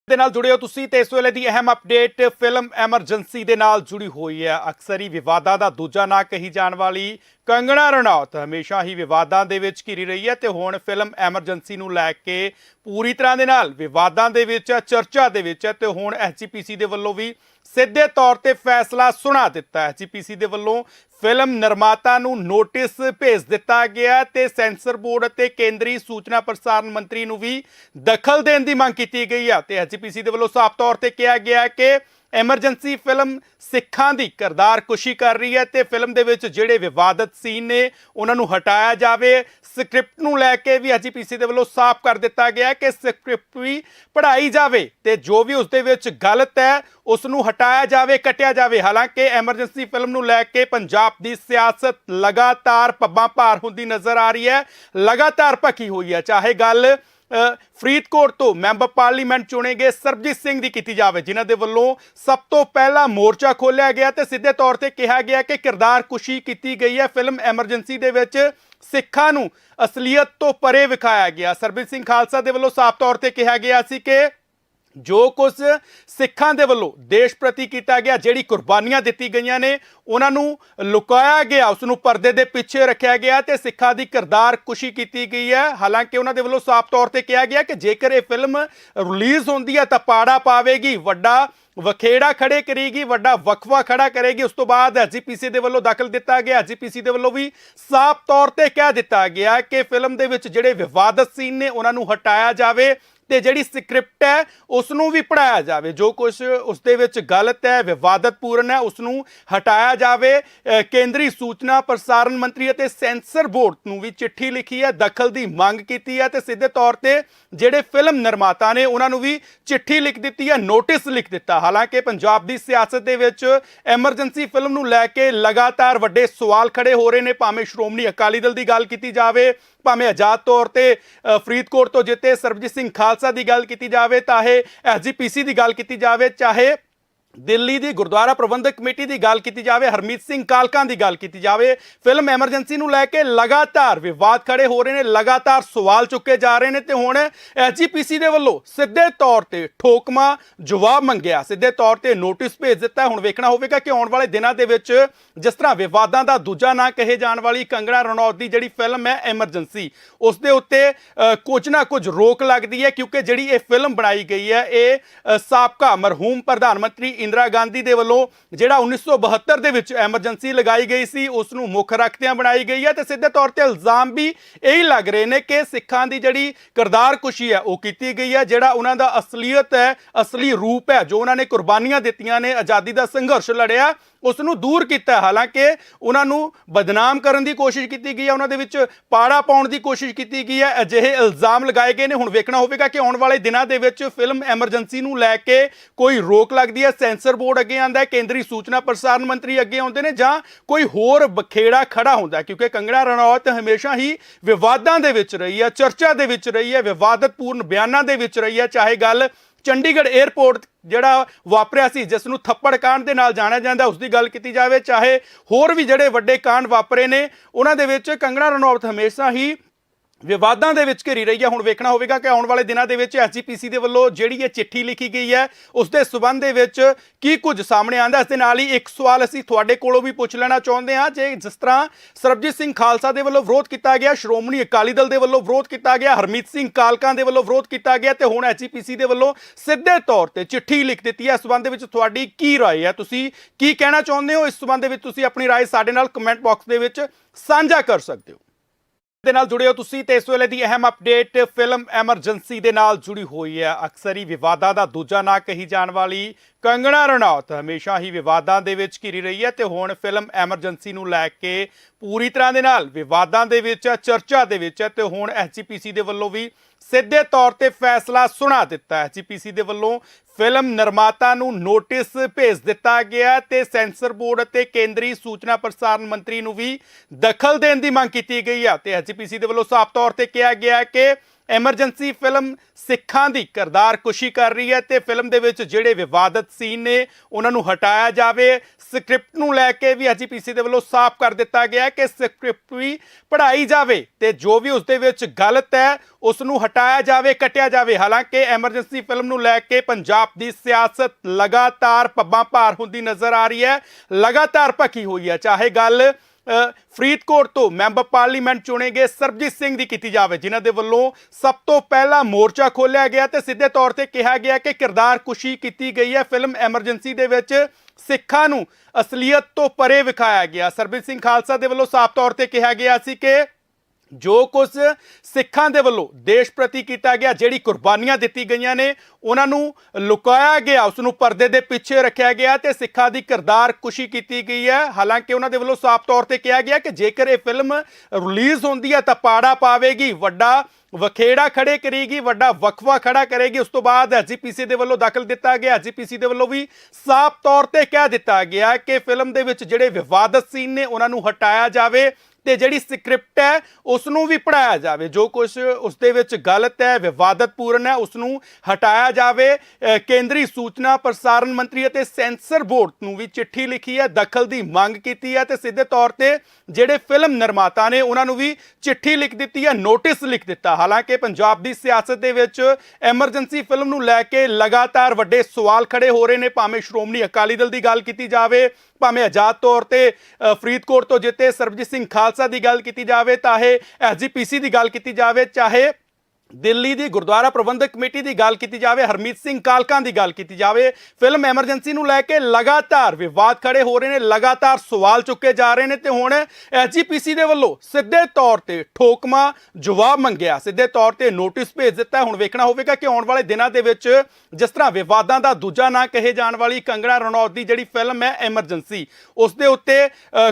ਦੇ ਨਾਲ ਜੁੜੇ ਹੋ ਤੁਸੀਂ ਤੇ ਇਸ ਵੇਲੇ ਦੀ ਅਹਿਮ ਅਪਡੇਟ, ਫਿਲਮ ਐਮਰਜੈਂਸੀ ਦੇ ਨਾਲ ਜੁੜੀ ਹੋਈ ਹੈ। ਅਕਸਰ ਹੀ ਵਿਵਾਦਾਂ ਦਾ ਦੂਜਾ ਨਾਂ ਕਹੀ ਜਾਣ ਵਾਲੀ ਕੰਗਣਾ ਰਣੌਤ ਹਮੇਸ਼ਾ ਹੀ ਵਿਵਾਦਾਂ ਦੇ ਵਿੱਚ ਘਿਰੀ ਰਹੀ ਹੈ ਤੇ ਹੁਣ ਫਿਲਮ ਐਮਰਜੈਂਸੀ ਨੂੰ ਲੈ ਕੇ ਪੂਰੀ ਤਰ੍ਹਾਂ ਦੇ ਨਾਲ ਵਿਵਾਦਾਂ ਦੇ ਵਿੱਚ, ਚਰਚਾ ਦੇ ਵਿੱਚ ਹੈ ਤੇ ਹੁਣ ਐਚਪੀਸੀ ਦੇ ਵੱਲੋਂ ਵੀ ਸਿੱਧੇ ਤੌਰ ਤੇ ਫੈਸਲਾ ਸੁਣਾ ਦਿੱਤਾ ਹੈ। ਐਚਪੀਸੀ ਦੇ ਵੱਲੋਂ ਫਿਲਮ ਨਿਰਮਾਤਾ ਨੂੰ ਨੋਟਿਸ ਭੇਜ ਦਿੱਤਾ ਗਿਆ ਤੇ ਸੈਂਸਰ ਬੋਰਡ ਅਤੇ ਕੇਂਦਰੀ ਸੂਚਨਾ ਪ੍ਰਸਾਰਣ ਮੰਤਰੀ ਨੂੰ ਵੀ ਦਖਲ ਦੇਣ ਦੀ ਮੰਗ ਕੀਤੀ ਗਈ ਹੈ। ਤੇ ਐਚਪੀਸੀ ਦੇ ਵੱਲੋਂ ਸਾਫ਼ ਤੌਰ ਤੇ ਕਿਹਾ ਗਿਆ ਕਿ ਐਮਰਜੈਂਸੀ ਫਿਲਮ ਸਿੱਖਾਂ ਦੀ ਕਿਰਦਾਰ ਕੁਸ਼ੀ ਕਰ ਰਹੀ ਹੈ ਤੇ ਫਿਲਮ ਦੇ ਵਿੱਚ ਜਿਹੜੇ ਵਿਵਾਦਤ ਸੀਨ ਨੇ, ਉਹਨਾਂ ਨੂੰ ਹਟਾਇਆ ਜਾਵੇ। ਸਕ੍ਰਿਪਟ ਨੂੰ ਲੈ ਕੇ ਵੀ ਐਚਪੀਸੀ ਦੇ ਵੱਲੋਂ ਸਾਫ਼ ਕਰ ਦਿੱਤਾ ਗਿਆ ਕਿ ਸਕ੍ਰਿਪਟ ਵੀ ਪੜ੍ਹਾਈ ਜਾਵੇ ਤੇ ਜੋ ਵੀ ਉਸ ਦੇ ਵਿੱਚ ਗਲਤ ਹੈ, ਉਸ ਨੂੰ ਹਟਾਇਆ ਜਾਵੇ, ਕੱਟਿਆ ਜਾਵੇ। ਹਾਲਾਂਕਿ ਐਮਰਜੈਂਸੀ ਫਿਲਮ ਨੂੰ ਲੈ ਕੇ ਪੰਜਾਬ ਦੀ ਸਿਆਸਤ ਲਗਾਤਾਰ ਪੱਬਾਂ ਭਾਰ ਹੁੰਦੀ ਨਜ਼ਰ ਆ ਰਹੀ ਹੈ। ਲਗਾਤਾਰ ਭਖੀ ਹੋਈ ਹੈ। ਚਾਹੇ ਗੱਲ ਫਰੀਦਕੋਟ ਤੋਂ ਮੈਂਬਰ ਪਾਰਲੀਮੈਂਟ ਚੁਣੇ ਗਏ ਸਰਬਜੀਤ ਸਿੰਘ ਦੀ ਕੀਤੀ ਜਾਵੇ, ਜਿਨ੍ਹਾਂ ਦੇ ਵੱਲੋਂ ਸਭ ਤੋਂ ਪਹਿਲਾ ਮੋਰਚਾ ਖੋਲ੍ਹਿਆ ਗਿਆ ਤੇ ਸਿੱਧੇ ਤੌਰ ਤੇ ਕਿਹਾ ਗਿਆ ਕਿ ਕਿਰਦਾਰ ਕੁਸ਼ੀ ਕੀਤੀ ਗਈ ਹੈ। ਫਿਲਮ ਐਮਰਜੈਂਸੀ ਦੇ ਵਿੱਚ ਸਿੱਖਾਂ ਨੂੰ ਅਸਲੀਅਤ ਤੋਂ ਪਰੇ ਵਿਖਾਇਆ ਗਿਆ। ਸਰਬਜੀਤ ਸਿੰਘ ਖਾਲਸਾ ਦੇ ਵੱਲੋਂ ਸਾਫ਼ ਤੌਰ ਤੇ ਕਿਹਾ ਗਿਆ ਸੀ ਕਿ ਜੋ ਕੁਝ ਸਿੱਖਾਂ ਦੇ ਵੱਲੋਂ ਦੇਸ਼ ਪ੍ਰਤੀ ਕੀਤਾ ਗਿਆ, ਜਿਹੜੀ ਕੁਰਬਾਨੀਆਂ ਦਿੱਤੀ ਗਈਆਂ ਨੇ, ਉਹਨਾਂ ਨੂੰ ਲੁਕਾਇਆ ਗਿਆ ਉਸ ਨੂੰ ਪਰਦੇ ਦੇ ਪਿੱਛੇ ਰੱਖਿਆ ਗਿਆ ਤੇ ਸਿੱਖਾਂ ਦੀ ਕਿਰਦਾਰ ਕੁਸ਼ੀ ਕੀਤੀ ਗਈ ਹੈ। ਹਾਲਾਂਕਿ ਉਹਨਾਂ ਦੇ ਵੱਲੋਂ ਸਾਫ਼ ਤੌਰ ਤੇ ਕਿਹਾ ਗਿਆ ਕਿ ਜੇਕਰ ਇਹ ਫਿਲਮ ਰਿਲੀਜ਼ ਹੁੰਦੀ ਹੈ ਤਾਂ ਪਾੜਾ ਪਾਵੇਗੀ, ਵੱਡਾ ਵਖੇੜਾ ਖੜੇ ਕਰੇਗੀ, ਵੱਡਾ ਵਕਫਾ ਖੜਾ ਕਰੇਗੀ। ਉਸ ਤੋਂ ਬਾਅਦ ਐਜੀਪੀਸੀ ਦੇ ਵੱਲੋਂ ਦਾਖਲ ਦਿੱਤਾ ਗਿਆ। ਐਜੀਪੀਸੀ ਦੇ ਵੱਲੋਂ ਵੀ ਸਾਫ਼ ਤੌਰ ਤੇ ਕਹਿ ਦਿੱਤਾ ਗਿਆ ਕਿ ਫਿਲਮ ਦੇ ਵਿੱਚ ਜਿਹੜੇ ਵਿਵਾਦਤ ਸੀਨ ਨੇ, ਉਹਨਾਂ ਨੂੰ ਹਟਾਇਆ ਜਾਵੇ। ਤੇ ਜਿਹੜੀ ਸਕ੍ਰਿਪਟ ਹੈ ਉਸ ਨੂੰ ਵੀ ਪੜਾਇਆ ਜਾਵੇ। ਜੋ ਕੁਝ ਉਸ ਦੇ ਵਿੱਚ ਗਲਤ ਹੈ, ਵਿਵਾਦਤਪੂਰਨ ਹੈ ਉਸ ਨੂੰ ਹਟਾਇਆ ਜਾਵੇ। ਕੇਂਦਰੀ ਸੂਚਨਾ ਪ੍ਰਸਾਰਣ ਮੰਤਰੀ ਅਤੇ ਸੈਂਸਰ ਬੋਰਡ ਨੂੰ ਵੀ ਚਿੱਠੀ ਲਿਖੀ ਹੈ, ਦਖਲ ਦੀ ਮੰਗ ਕੀਤੀ ਹੈ ਤੇ ਸਿੱਧੇ ਤੌਰ ਤੇ ਜਿਹੜੇ ਫਿਲਮ ਨਿਰਮਾਤਾ ਨੇ, ਉਹਨਾਂ ਨੂੰ ਵੀ ਚਿੱਠੀ ਲਿਖ ਦਿੱਤੀ ਹੈ, ਨੋਟਿਸ ਲਿਖ ਦਿੱਤਾ। ਹਾਲਾਂਕਿ ਪੰਜਾਬ ਦੀ ਸਿਆਸਤ ਦੇ ਵਿੱਚ ਐਮਰਜੈਂਸੀ ਫਿਲਮ ਨੂੰ ਲੈ ਕੇ ਲਗਾਤਾਰ ਵੱਡੇ ਸਵਾਲ ਖੜੇ ਹੋ ਰਹੇ ਨੇ, ਭਾਵੇਂ ਸ਼੍ਰੋਮਣੀ ਅਕਾਲੀ ਦਲ ਦੀ ਗੱਲ ਕੀਤੀ ਜਾਵੇ ਭਾਵੇਂ ਆਜ਼ਾਦ ਤੌਰ ਤੇ ਫਰੀਦਕੋਟ ਤੋਂ ਜਿੱਤੇ ਸਰਬਜੀਤ ਸਿੰਘ ਖਾਲਸਾ ਦੀ ਗੱਲ ਕੀਤੀ ਜਾਵੇ, ਚਾਹੇ ਐਸਜੀਪੀਸੀ ਦੀ ਗੱਲ ਕੀਤੀ ਜਾਵੇ, ਚਾਹੇ ਦਿੱਲੀ ਦੀ ਗੁਰਦੁਆਰਾ ਪ੍ਰਬੰਧਕ ਕਮੇਟੀ ਦੀ ਗੱਲ ਕੀਤੀ ਜਾਵੇ, ਹਰਮੀਤ ਸਿੰਘ ਕਾਲਕਾਂ ਦੀ ਗੱਲ ਕੀਤੀ ਜਾਵੇ, ਫਿਲਮ ਐਮਰਜੈਂਸੀ ਨੂੰ ਲੈ ਕੇ ਲਗਾਤਾਰ ਵਿਵਾਦ ਖੜੇ ਹੋ ਰਹੇ ਨੇ, ਲਗਾਤਾਰ ਸਵਾਲ ਚੁੱਕੇ ਜਾ ਰਹੇ ਨੇ ਤੇ ਹੁਣ ਐਸਜੀਪੀਸੀ ਦੇ ਵੱਲੋਂ ਸਿੱਧੇ ਤੌਰ ਤੇ ਠੋਕਮਾ ਜਵਾਬ ਮੰਗਿਆ। ਸਿੱਧੇ ਤੌਰ ਤੇ ਨੋਟਿਸ ਭੇਜ ਦਿੱਤਾ। ਹੁਣ ਵੇਖਣਾ ਹੋਵੇਗਾ ਕਿ ਆਉਣ ਵਾਲੇ ਦਿਨਾਂ ਦੇ ਵਿੱਚ ਜਿਸ ਤਰ੍ਹਾਂ ਵਿਵਾਦਾਂ ਦਾ ਦੂਜਾ ਨਾਂ ਕਹੇ ਜਾਣ ਵਾਲੀ ਕੰਗਣਾ ਰਣੌਤ ਦੀ ਜਿਹੜੀ ਫਿਲਮ ਹੈ ਐਮਰਜੈਂਸੀ, ਉਸ ਦੇ ਉੱਤੇ ਕੁਝ ਨਾ ਕੁਝ ਰੋਕ ਲੱਗਦੀ ਹੈ ਕਿਉਂਕਿ ਜਿਹੜੀ ਇਹ ਫਿਲਮ ਬਣਾਈ ਗਈ ਹੈ, ਇਹ ਸਾਬਕਾ ਮਰਹੂਮ ਪ੍ਰਧਾਨ ਮੰਤਰੀ ਇੰਦਰਾ ਗਾਂਧੀ ਦੇ ਵੱਲੋਂ ਜਿਹੜਾ 1972 ਦੇ ਵਿੱਚ ਐਮਰਜੈਂਸੀ ਲਗਾਈ ਗਈ ਸੀ, ਉਸ ਨੂੰ ਮੁੱਖ ਰੱਖਦਿਆਂ ਬਣਾਈ ਗਈ ਹੈ ਤੇ ਸਿੱਧੇ ਤੌਰ ਤੇ ਇਲਜ਼ਾਮ ਵੀ ਇਹੀ ਲੱਗ ਰਹੇ ਨੇ ਕਿ ਸਿੱਖਾਂ ਦੀ ਜਿਹੜੀ ਕਿਰਦਾਰ ਕੁਸ਼ੀ ਹੈ, ਉਹ ਕੀਤੀ ਗਈ ਹੈ, ਜਿਹੜਾ ਉਹਨਾਂ ਦਾ ਅਸਲੀਅਤ ਹੈ, ਅਸਲੀ ਰੂਪ ਹੈ, ਜੋ ਉਹਨਾਂ ਨੇ ਕੁਰਬਾਨੀਆਂ ਦਿੱਤੀਆਂ ਨੇ, ਆਜ਼ਾਦੀ ਦਾ ਸੰਘਰਸ਼ ਲੜਿਆ ਉਸ ਨੂੰ ਦੂਰ ਕੀਤਾ। ਹਾਲਾਂਕਿ ਉਹਨਾਂ ਨੂੰ ਬਦਨਾਮ ਕਰਨ ਦੀ ਕੋਸ਼ਿਸ਼ ਕੀਤੀ ਗਈ ਹੈ, ਉਹਨਾਂ ਦੇ ਵਿੱਚ ਪਾੜਾ ਪਾਉਣ ਦੀ ਕੋਸ਼ਿਸ਼ ਕੀਤੀ ਗਈ ਹੈ। ਅਜਿਹੇ ਇਲਜ਼ਾਮ ਲਗਾਏ ਗਏ ਨੇ। ਹੁਣ ਵੇਖਣਾ ਹੋਵੇਗਾ ਕਿ ਆਉਣ ਵਾਲੇ ਦਿਨਾਂ ਦੇ ਵਿੱਚ ਫਿਲਮ ਐਮਰਜੈਂਸੀ ਨੂੰ ਲੈ ਕੇ ਕੋਈ ਰੋਕ ਲੱਗਦੀ ਹੈ। ਸੈਂਸਰ ਬੋਰਡ ਅੱਗੇ ਆਂਦਾ ਹੈ, ਕੇਂਦਰੀ ਸੂਚਨਾ ਪ੍ਰਸਾਰਣ ਮੰਤਰੀ ਅੱਗੇ ਆਉਂਦੇ ਨੇ ਜਾਂ ਕੋਈ ਹੋਰ ਬਖੇੜਾ ਖੜਾ ਹੁੰਦਾ ਕਿਉਂਕਿ ਕੰਗਣਾ ਰਣੌਤ ਹਮੇਸ਼ਾ ਹੀ ਵਿਵਾਦਾਂ ਦੇ ਵਿੱਚ ਰਹੀ ਹੈ, ਚਰਚਾ ਦੇ ਵਿੱਚ ਰਹੀ ਹੈ, ਵਿਵਾਦਤਪੂਰਨ ਬਿਆਨਾਂ ਦੇ ਵਿੱਚ ਰਹੀ ਹੈ। ਚਾਹੇ ਗੱਲ ਚੰਡੀਗੜ੍ਹ 에ਅਰਪੋਰਟ ਜਿਹੜਾ ਵਾਪਰਿਆ ਸੀ ਜਿਸ ਨੂੰ ਥੱਪੜ ਕਾਂਡ ਦੇ ਨਾਲ ਜਾਣਿਆ ਜਾਂਦਾ ਉਸ ਦੀ ਗੱਲ ਕੀਤੀ ਜਾਵੇ, ਚਾਹੇ ਹੋਰ ਵੀ ਜਿਹੜੇ ਵੱਡੇ ਕਾਂਡ ਵਾਪਰੇ ਨੇ, ਉਹਨਾਂ ਦੇ ਵਿੱਚ ਕੰਗਣਾ ਰਣੌਤ ਹਮੇਸ਼ਾ ਹੀ ਵਿਵਾਦਾਂ ਦੇ ਵਿੱਚ ਘਿਰੀ ਰਹੀ ਹੈ ਹੁਣ ਵੇਖਣਾ ਹੋਵੇਗਾ ਕਿ ਆਉਣ ਵਾਲੇ ਦਿਨਾਂ ਦੇ ਵਿੱਚ ਐਸਜੀਪੀਸੀ ਦੇ ਵੱਲੋਂ ਜਿਹੜੀ ਇਹ ਚਿੱਠੀ ਲਿਖੀ ਗਈ ਹੈ ਉਸ ਦੇ ਸਬੰਧ ਦੇ ਵਿੱਚ ਕੀ ਕੁਝ ਸਾਹਮਣੇ ਆਂਦਾ ਇਸ ਦੇ ਨਾਲ ਹੀ ਇੱਕ ਸਵਾਲ ਅਸੀਂ ਤੁਹਾਡੇ ਕੋਲੋਂ ਵੀ ਪੁੱਛ ਲੈਣਾ ਚਾਹੁੰਦੇ ਹਾਂ ਜੇ ਜਿਸ ਤਰ੍ਹਾਂ ਸਰਬਜੀਤ ਸਿੰਘ ਖਾਲਸਾ ਦੇ ਵੱਲੋਂ ਵਿਰੋਧ ਕੀਤਾ ਗਿਆ ਸ਼੍ਰੋਮਣੀ ਅਕਾਲੀ ਦਲ ਦੇ ਵੱਲੋਂ ਵਿਰੋਧ ਕੀਤਾ ਗਿਆ ਹਰਮੀਤ ਸਿੰਘ ਕਾਲਕਾਂ ਦੇ ਵੱਲੋਂ ਵਿਰੋਧ ਕੀਤਾ ਗਿਆ ਤੇ ਹੁਣ ਐਸਜੀਪੀਸੀ ਦੇ ਵੱਲੋਂ ਸਿੱਧੇ ਤੌਰ ਤੇ ਚਿੱਠੀ ਲਿਖ ਦਿੱਤੀ ਹੈ ਇਸ ਸਬੰਧ ਦੇ ਵਿੱਚ ਤੁਹਾਡੀ ਕੀ رائے ਹੈ ਤੁਸੀਂ ਕੀ ਕਹਿਣਾ ਚਾਹੁੰਦੇ ਹੋ ਇਸ ਸਬੰਧ ਦੇ ਵਿੱਚ ਤੁਸੀਂ ਆਪਣੀ رائے ਸਾਡੇ ਨਾਲ ਕਮੈਂਟ ਬਾਕਸ ਦੇ ਵਿੱਚ ਸਾਂਝਾ ਕਰ ਸਕਦੇ ਹੋ ਦੇ ਨਾਲ ਜੁੜੇ ਹੋ ਤੁਸੀਂ ਤੇ ਇਸ ਵੇਲੇ ਦੀ ਅਹਿਮ ਅਪਡੇਟ, ਫਿਲਮ ਐਮਰਜੈਂਸੀ ਦੇ ਨਾਲ ਜੁੜੀ ਹੋਈ ਹੈ। ਅਕਸਰ ਹੀ ਵਿਵਾਦਾਂ ਦਾ ਦੂਜਾ ਨਾਂ ਕਹੀ ਜਾਣ ਵਾਲੀ ਕੰਗਣਾ ਰਣੌਤ ਹਮੇਸ਼ਾ ਹੀ ਵਿਵਾਦਾਂ ਦੇ ਵਿੱਚ ਘਿਰੀ ਰਹੀ ਹੈ ਤੇ ਹੁਣ ਫਿਲਮ ਐਮਰਜੈਂਸੀ ਨੂੰ ਲੈ ਕੇ ਪੂਰੀ ਤਰ੍ਹਾਂ ਦੇ ਨਾਲ ਵਿਵਾਦਾਂ ਦੇ ਵਿੱਚ ਹੈ, ਚਰਚਾ ਦੇ ਵਿੱਚ ਹੈ ਤੇ ਹੁਣ ਐਸਜੀਪੀਸੀ ਦੇ ਵੱਲੋਂ ਵੀ ਸਿੱਧੇ ਤੌਰ ਤੇ ਫੈਸਲਾ ਸੁਣਾ ਦਿੱਤਾ ਐਸਜੀਪੀਸੀ ਦੇ ਵੱਲੋਂ ਫਿਲਮ ਨਿਰਮਾਤਾ ਨੂੰ ਨੋਟਿਸ ਭੇਜ ਦਿੱਤਾ ਗਿਆ ਤੇ ਸੈਂਸਰ ਬੋਰਡ ਅਤੇ ਕੇਂਦਰੀ ਸੂਚਨਾ ਪ੍ਰਸਾਰਣ ਮੰਤਰੀ ਨੂੰ ਵੀ ਦਖਲ ਦੇਣ ਦੀ ਮੰਗ ਕੀਤੀ ਗਈ ਹੈ। ਤੇ ਐਸਜੀਪੀਸੀ ਦੇ ਵੱਲੋਂ ਸਾਫ਼ ਤੌਰ ਤੇ ਕਿਹਾ ਗਿਆ ਕਿ ਐਮਰਜੈਂਸੀ ਫਿਲਮ ਸਿੱਖਾਂ ਦੀ ਕਿਰਦਾਰ ਕੁਸ਼ੀ ਕਰ ਰਹੀ ਹੈ ਤੇ ਫਿਲਮ ਦੇ ਵਿੱਚ ਜਿਹੜੇ ਵਿਵਾਦਤ ਸੀਨ ਨੇ, ਉਹਨਾਂ ਨੂੰ ਹਟਾਇਆ ਜਾਵੇ। ਸਕ੍ਰਿਪਟ ਨੂੰ ਲੈ ਕੇ ਵੀ ਐਜੀਪੀਸੀ ਦੇ ਵੱਲੋਂ ਸਾਫ਼ ਕਰ ਦਿੱਤਾ ਗਿਆ ਕਿ ਸਕ੍ਰਿਪਟ ਵੀ ਪੜ੍ਹਾਈ ਜਾਵੇ ਤੇ ਜੋ ਵੀ ਉਸ ਦੇ ਵਿੱਚ ਗਲਤ ਹੈ ਉਸ ਨੂੰ ਹਟਾਇਆ ਜਾਵੇ, ਕੱਟਿਆ ਜਾਵੇ। ਹਾਲਾਂਕਿ ਐਮਰਜੈਂਸੀ ਫਿਲਮ ਨੂੰ ਲੈ ਕੇ ਪੰਜਾਬ ਦੀ ਸਿਆਸਤ ਲਗਾਤਾਰ ਪੱਬਾਂ ਭਾਰ ਹੁੰਦੀ ਨਜ਼ਰ ਆ ਰਹੀ ਹੈ। ਲਗਾਤਾਰ ਭਖੀ ਹੋਈ ਹੈ। ਚਾਹੇ ਗੱਲ ਫਰੀਦਕੋਟ ਤੋਂ ਮੈਂਬਰ ਪਾਰਲੀਮੈਂਟ ਚੁਣੇ ਗਏ ਸਰਬਜੀਤ ਸਿੰਘ ਦੀ ਕੀਤੀ ਜਾਵੇ, ਜਿਨ੍ਹਾਂ ਦੇ ਵੱਲੋਂ ਸਭ ਤੋਂ ਪਹਿਲਾ ਮੋਰਚਾ ਖੋਲ੍ਹਿਆ ਗਿਆ ਤੇ ਸਿੱਧੇ ਤੌਰ ਤੇ ਕਿਹਾ ਗਿਆ ਕਿ ਕਿਰਦਾਰ ਕੁਸ਼ੀ ਕੀਤੀ ਗਈ ਹੈ। ਫਿਲਮ ਐਮਰਜੈਂਸੀ ਦੇ ਵਿੱਚ ਸਿੱਖਾਂ ਨੂੰ ਅਸਲੀਅਤ ਤੋਂ ਪਰੇ ਵਿਖਾਇਆ ਗਿਆ। ਸਰਬਜੀਤ ਸਿੰਘ ਖਾਲਸਾ ਦੇ ਵੱਲੋਂ ਸਾਫ਼ ਤੌਰ ਤੇ ਕਿਹਾ ਗਿਆ ਸੀ ਕਿ ਜੋ ਕੁਝ ਸਿੱਖਾਂ ਦੇ ਵੱਲੋਂ ਦੇਸ਼ ਪ੍ਰਤੀ ਕੀਤਾ ਗਿਆ, ਜਿਹੜੀ ਕੁਰਬਾਨੀਆਂ ਦਿੱਤੀ ਗਈਆਂ ਨੇ, ਉਹਨਾਂ ਨੂੰ ਲੁਕਾਇਆ ਗਿਆ, ਉਸ ਨੂੰ ਪਰਦੇ ਦੇ ਪਿੱਛੇ ਰੱਖਿਆ ਗਿਆ ਤੇ ਸਿੱਖਾਂ ਦੀ ਕਿਰਦਾਰ ਕੁਸ਼ੀ ਕੀਤੀ ਗਈ ਹੈ। ਹਾਲਾਂਕਿ ਉਹਨਾਂ ਦੇ ਵੱਲੋਂ ਸਾਫ਼ ਤੌਰ ਤੇ ਕਿਹਾ ਗਿਆ ਕਿ ਜੇਕਰ ਇਹ ਫਿਲਮ ਰਿਲੀਜ਼ ਹੁੰਦੀ ਹੈ ਤਾਂ ਪਾੜਾ ਪਾਵੇਗੀ, ਵੱਡਾ ਵਖੇੜਾ ਖੜੇ ਕਰੇਗੀ, ਵੱਡਾ ਵਕਫਾ ਖੜਾ ਕਰੇਗੀ। ਉਸ ਤੋਂ ਬਾਅਦ ਐਜੀਪੀਸੀ ਦੇ ਵੱਲੋਂ ਦਾਖਲ ਦਿੱਤਾ ਗਿਆ। ਐਜੀਪੀਸੀ ਦੇ ਵੱਲੋਂ ਵੀ ਸਾਫ਼ ਤੌਰ ਤੇ ਕਹਿ ਦਿੱਤਾ ਗਿਆ ਕਿ ਫਿਲਮ ਦੇ ਵਿੱਚ ਜਿਹੜੇ ਵਿਵਾਦਤ ਸੀਨ ਨੇ, ਉਹਨਾਂ ਨੂੰ ਹਟਾਇਆ ਜਾਵੇ। ਤੇ ਜਿਹੜੀ ਸਕ੍ਰਿਪਟ ਹੈ ਉਸ ਨੂੰ ਵੀ ਪੜਾਇਆ ਜਾਵੇ। ਜੋ ਕੁਝ ਉਸ ਦੇ ਵਿੱਚ ਗਲਤ ਹੈ, ਵਿਵਾਦਤਪੂਰਨ ਹੈ ਉਸ ਨੂੰ ਹਟਾਇਆ ਜਾਵੇ। ਕੇਂਦਰੀ ਸੂਚਨਾ ਪ੍ਰਸਾਰਣ ਮੰਤਰੀ ਅਤੇ ਸੈਂਸਰ ਬੋਰਡ ਨੂੰ ਵੀ ਚਿੱਠੀ ਲਿਖੀ ਹੈ, ਦਖਲ ਦੀ ਮੰਗ ਕੀਤੀ ਹੈ ਤੇ ਸਿੱਧੇ ਤੌਰ ਤੇ ਜਿਹੜੇ ਫਿਲਮ ਨਿਰਮਾਤਾ ਨੇ, ਉਹਨਾਂ ਨੂੰ ਵੀ ਚਿੱਠੀ ਲਿਖ ਦਿੱਤੀ ਹੈ, ਨੋਟਿਸ ਲਿਖ ਦਿੱਤਾ। ਹਾਲਾਂਕਿ ਪੰਜਾਬ ਦੀ ਸਿਆਸਤ ਦੇ ਵਿੱਚ ਐਮਰਜੈਂਸੀ ਫਿਲਮ ਨੂੰ ਲੈ ਕੇ ਲਗਾਤਾਰ ਵੱਡੇ ਸਵਾਲ ਖੜੇ ਹੋ ਰਹੇ ਨੇ, ਭਾਵੇਂ ਸ਼੍ਰੋਮਣੀ ਅਕਾਲੀ ਦਲ ਦੀ ਗੱਲ ਕੀਤੀ ਜਾਵੇ ਭਾਵੇਂ ਆਜ਼ਾਦ ਤੌਰ ਤੇ ਫਰੀਦਕੋਟ ਤੋਂ ਜਿੱਤੇ ਸਰਬਜੀਤ ਸਿੰਘ ਖਾਲਸਾ ਦੀ ਗੱਲ ਕੀਤੀ ਜਾਵੇ ਚਾਹੇ ਐਸਜੀਪੀਸੀ ਦੀ ਗੱਲ ਕੀਤੀ ਜਾਵੇ, ਚਾਹੇ ਦਿੱਲੀ ਦੀ ਗੁਰਦੁਆਰਾ ਪ੍ਰਬੰਧਕ ਕਮੇਟੀ ਦੀ ਗੱਲ ਕੀਤੀ ਜਾਵੇ, ਹਰਮੀਤ ਸਿੰਘ ਕਾਲਕਾਂ ਦੀ ਗੱਲ ਕੀਤੀ ਜਾਵੇ, ਫਿਲਮ ਐਮਰਜੈਂਸੀ ਨੂੰ ਲੈ ਕੇ ਲਗਾਤਾਰ ਵਿਵਾਦ ਖੜੇ ਹੋ ਰਹੇ ਨੇ, ਲਗਾਤਾਰ ਸਵਾਲ ਚੁੱਕੇ ਜਾ ਰਹੇ ਨੇ ਤੇ ਹੁਣ ਐਸਜੀਪੀਸੀ ਦੇ ਵੱਲੋਂ ਸਿੱਧੇ ਤੌਰ ਤੇ ਠੋਕਮਾ ਜਵਾਬ ਮੰਗਿਆ। ਸਿੱਧੇ ਤੌਰ ਤੇ ਨੋਟਿਸ ਭੇਜ ਦਿੱਤਾ। ਹੁਣ ਵੇਖਣਾ ਹੋਵੇਗਾ ਕਿ ਆਉਣ ਵਾਲੇ ਦਿਨਾਂ ਦੇ ਵਿੱਚ ਜਿਸ ਤਰ੍ਹਾਂ ਵਿਵਾਦਾਂ ਦਾ ਦੂਜਾ ਨਾਂ ਕਹੇ ਜਾਣ ਵਾਲੀ ਕੰਗਣਾ ਰਣੌਤ ਦੀ ਜਿਹੜੀ ਫਿਲਮ ਹੈ ਐਮਰਜੈਂਸੀ, ਉਸ ਦੇ ਉੱਤੇ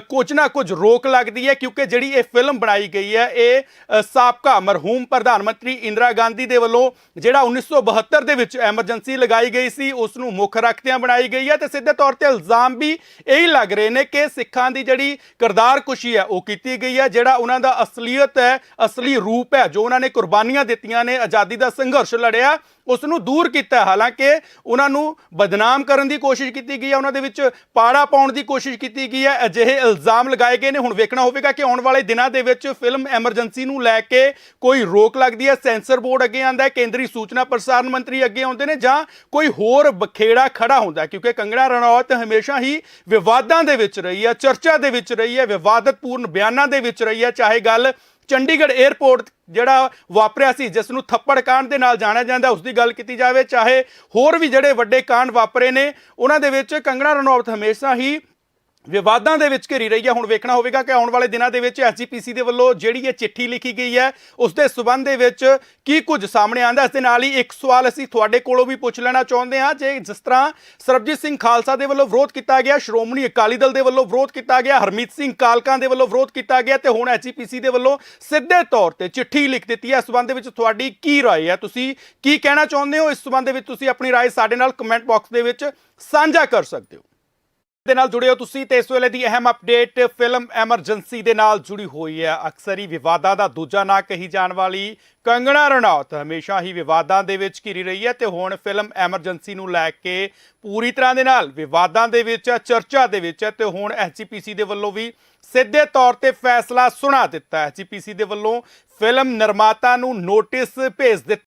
ਕੁਝ ਨਾ ਕੁਝ ਰੋਕ ਲੱਗਦੀ ਹੈ ਕਿਉਂਕਿ ਜਿਹੜੀ ਇਹ ਫਿਲਮ ਬਣਾਈ ਗਈ ਹੈ, ਇਹ ਸਾਬਕਾ ਮਰਹੂਮ ਪ੍ਰਧਾਨ ਮੰਤਰੀ ਇੰਦਰਾ ਗਾਂਧੀ ਦੇ ਵੱਲੋਂ ਜਿਹੜਾ 1972 ਦੇ ਵਿੱਚ ਐਮਰਜੈਂਸੀ ਲਗਾਈ ਗਈ ਸੀ, ਉਸ ਨੂੰ ਮੁੱਖ ਰੱਖਦਿਆਂ ਬਣਾਈ ਗਈ ਹੈ ਤੇ ਸਿੱਧੇ ਤੌਰ ਤੇ ਇਲਜ਼ਾਮ ਵੀ ਇਹੀ ਲੱਗ ਰਹੇ ਨੇ ਕਿ ਸਿੱਖਾਂ ਦੀ ਜਿਹੜੀ ਕਿਰਦਾਰ ਕੁਸ਼ੀ ਹੈ, ਉਹ ਕੀਤੀ ਗਈ ਹੈ, ਜਿਹੜਾ ਉਹਨਾਂ ਦਾ ਅਸਲੀਅਤ ਹੈ, ਅਸਲੀ ਰੂਪ ਹੈ, ਜੋ ਉਹਨਾਂ ਨੇ ਕੁਰਬਾਨੀਆਂ ਦਿੱਤੀਆਂ ਨੇ, ਆਜ਼ਾਦੀ ਦਾ ਸੰਘਰਸ਼ ਲੜਿਆ ਉਸ ਨੂੰ ਦੂਰ ਕੀਤਾ। ਹਾਲਾਂਕਿ ਉਹਨਾਂ ਨੂੰ ਬਦਨਾਮ ਕਰਨ ਦੀ ਕੋਸ਼ਿਸ਼ ਕੀਤੀ ਗਈ ਹੈ, ਉਹਨਾਂ ਦੇ ਵਿੱਚ ਪਾੜਾ ਪਾਉਣ ਦੀ ਕੋਸ਼ਿਸ਼ ਕੀਤੀ ਗਈ ਹੈ। ਅਜਿਹੇ ਇਲਜ਼ਾਮ ਲਗਾਏ ਗਏ ਨੇ। ਹੁਣ ਵੇਖਣਾ ਹੋਵੇਗਾ ਕਿ ਆਉਣ ਵਾਲੇ ਦਿਨਾਂ ਦੇ ਵਿੱਚ ਫਿਲਮ ਐਮਰਜੈਂਸੀ ਨੂੰ ਲੈ ਕੇ ਕੋਈ ਰੋਕ ਲੱਗਦੀ ਹੈ। ਸੈਂਸਰ ਬੋਰਡ ਅੱਗੇ ਆਂਦਾ ਹੈ, ਕੇਂਦਰੀ ਸੂਚਨਾ ਪ੍ਰਸਾਰਣ ਮੰਤਰੀ ਅੱਗੇ ਆਉਂਦੇ ਨੇ ਜਾਂ ਕੋਈ ਹੋਰ ਬਖੇੜਾ ਖੜਾ ਹੁੰਦਾ ਕਿਉਂਕਿ ਕੰਗਣਾ ਰਣੌਤ ਹਮੇਸ਼ਾ ਹੀ ਵਿਵਾਦਾਂ ਦੇ ਵਿੱਚ ਰਹੀ ਹੈ, ਚਰਚਾ ਦੇ ਵਿੱਚ ਰਹੀ ਹੈ, ਵਿਵਾਦਤਪੂਰਨ ਬਿਆਨਾਂ ਦੇ ਵਿੱਚ ਰਹੀ ਹੈ। ਚਾਹੇ ਗੱਲ ਚੰਡੀਗੜ੍ਹ 에ਅਰਪੋਰਟ ਜਿਹੜਾ ਵਾਪਰਿਆ ਸੀ ਜਿਸ ਨੂੰ ਥੱਪੜ ਕਾਂਡ ਦੇ ਨਾਲ ਜਾਣਿਆ ਜਾਂਦਾ ਉਸ ਦੀ ਗੱਲ ਕੀਤੀ ਜਾਵੇ, ਚਾਹੇ ਹੋਰ ਵੀ ਜਿਹੜੇ ਵੱਡੇ ਕਾਂਡ ਵਾਪਰੇ ਨੇ, ਉਹਨਾਂ ਦੇ ਵਿੱਚ ਕੰਗਣਾ ਰਣੌਤ ਹਮੇਸ਼ਾ ਹੀ ਵਿਵਾਦਾਂ ਦੇ ਵਿੱਚ ਘਿਰੀ ਰਹੀ ਹੈ ਹੁਣ ਵੇਖਣਾ ਹੋਵੇਗਾ ਕਿ ਆਉਣ ਵਾਲੇ ਦਿਨਾਂ ਦੇ ਵਿੱਚ ਐਸਜੀਪੀਸੀ ਦੇ ਵੱਲੋਂ ਜਿਹੜੀ ਇਹ ਚਿੱਠੀ ਲਿਖੀ ਗਈ ਹੈ ਉਸ ਦੇ ਸਬੰਧ ਦੇ ਵਿੱਚ ਕੀ ਕੁਝ ਸਾਹਮਣੇ ਆਂਦਾ ਇਸ ਦੇ ਨਾਲ ਹੀ ਇੱਕ ਸਵਾਲ ਅਸੀਂ ਤੁਹਾਡੇ ਕੋਲੋਂ ਵੀ ਪੁੱਛ ਲੈਣਾ ਚਾਹੁੰਦੇ ਹਾਂ ਜੇ ਜਿਸ ਤਰ੍ਹਾਂ ਸਰਬਜੀਤ ਸਿੰਘ ਖਾਲਸਾ ਦੇ ਵੱਲੋਂ ਵਿਰੋਧ ਕੀਤਾ ਗਿਆ ਸ਼੍ਰੋਮਣੀ ਅਕਾਲੀ ਦਲ ਦੇ ਵੱਲੋਂ ਵਿਰੋਧ ਕੀਤਾ ਗਿਆ ਹਰਮੀਤ ਸਿੰਘ ਕਾਲਕਾਂ ਦੇ ਵੱਲੋਂ ਵਿਰੋਧ ਕੀਤਾ ਗਿਆ ਤੇ ਹੁਣ ਐਸਜੀਪੀਸੀ ਦੇ ਵੱਲੋਂ ਸਿੱਧੇ ਤੌਰ ਤੇ ਚਿੱਠੀ ਲਿਖ ਦਿੱਤੀ ਹੈ ਇਸ ਸਬੰਧ ਦੇ ਵਿੱਚ ਤੁਹਾਡੀ ਕੀ رائے ਹੈ ਤੁਸੀਂ ਕੀ ਕਹਿਣਾ ਚਾਹੁੰਦੇ ਹੋ ਇਸ ਸਬੰਧ ਦੇ ਵਿੱਚ ਤੁਸੀਂ ਆਪਣੀ رائے ਸਾਡੇ ਨਾਲ ਕਮੈਂਟ ਬਾਕਸ ਦੇ ਵਿੱਚ ਸਾਂਝਾ ਕਰ ਸਕਦੇ ਹੋ ਦੇ ਨਾਲ ਜੁੜੇ ਹੋ ਤੁਸੀਂ ਤੇ ਇਸ ਵੇਲੇ ਦੀ ਅਹਿਮ ਅਪਡੇਟ, ਫਿਲਮ ਐਮਰਜੈਂਸੀ ਦੇ ਨਾਲ ਜੁੜੀ ਹੋਈ ਹੈ। ਅਕਸਰ ਹੀ ਵਿਵਾਦਾਂ ਦਾ ਦੂਜਾ ਨਾਂ ਕਹੀ ਜਾਣ ਵਾਲੀ ਕੰਗਣਾ ਰਣੌਤ ਹਮੇਸ਼ਾ ਹੀ ਵਿਵਾਦਾਂ ਦੇ ਵਿੱਚ ਘਿਰੀ ਰਹੀ ਹੈ ਤੇ ਹੁਣ ਫਿਲਮ ਐਮਰਜੈਂਸੀ ਨੂੰ ਲੈ ਕੇ ਪੂਰੀ ਤਰ੍ਹਾਂ ਦੇ ਨਾਲ ਵਿਵਾਦਾਂ ਦੇ ਵਿੱਚ, ਚਰਚਾ ਦੇ ਵਿੱਚ ਹੈ ਤੇ ਹੁਣ ਐਚਪੀਸੀ ਦੇ ਵੱਲੋਂ ਵੀ ਸਿੱਧੇ ਤੌਰ ਤੇ ਫੈਸਲਾ ਸੁਣਾ ਦਿੱਤਾ ਐਚਪੀਸੀ ਦੇ ਵੱਲੋਂ ਫਿਲਮ ਨਿਰਮਾਤਾ ਨੂੰ ਨੋਟਿਸ ਭੇਜ ਦਿੱਤਾ